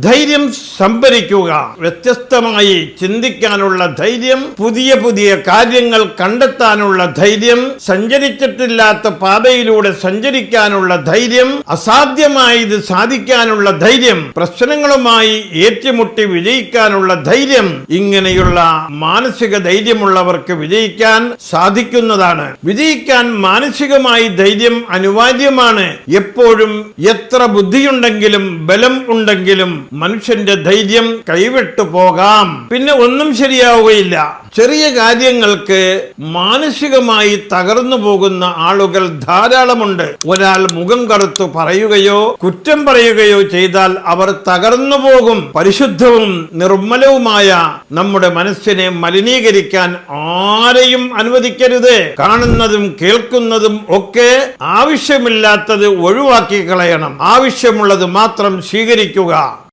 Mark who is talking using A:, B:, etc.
A: ധൈര്യം സംഭരിക്കുക. വ്യത്യസ്തമായി ചിന്തിക്കാനുള്ള ധൈര്യം പുതിയ പുതിയ കാര്യങ്ങൾ കണ്ടെത്താനുള്ള ധൈര്യം സഞ്ചരിച്ചിട്ടില്ലാത്ത പാതയിലൂടെ സഞ്ചരിക്കാനുള്ള ധൈര്യം അസാധ്യമായത് സാധിക്കാനുള്ള ധൈര്യം പ്രശ്നങ്ങളുമായി ഏറ്റുമുട്ടി വിജയിക്കാനുള്ള ധൈര്യം ഇങ്ങനെയുള്ള മാനസിക ധൈര്യമുള്ളവർക്ക് വിജയിക്കാൻ സാധിക്കുന്നതാണ്. വിജയിക്കാൻ മാനസികമായി ധൈര്യം അനിവാര്യമാണ്. എപ്പോഴും എത്ര ബുദ്ധിയുണ്ടെങ്കിലും ബലം ഉണ്ടെങ്കിലും മനുഷ്യന്റെ ധൈര്യം കൈവിട്ടു പോകാം. പിന്നെ ഒന്നും ശരിയാവുകയില്ല. ചെറിയ കാര്യങ്ങൾക്ക് മാനസികമായി തകർന്നു പോകുന്ന ആളുകൾ ധാരാളമുണ്ട്. ഒരാൾ മുഖം കറുത്തു പറയുകയോ കുറ്റം പറയുകയോ ചെയ്താൽ അവർ തകർന്നു പോകും. പരിശുദ്ധവും നിർമ്മലവുമായ നമ്മുടെ മനസ്സിനെ മലിനീകരിക്കാൻ ആരെയും അനുവദിക്കരുത്. കാണുന്നതും കേൾക്കുന്നതും ഒക്കെ ആവശ്യമില്ലാത്തത് ഒഴിവാക്കി കളയണം. ആവശ്യമുള്ളത് മാത്രം സ്വീകരിക്കുക.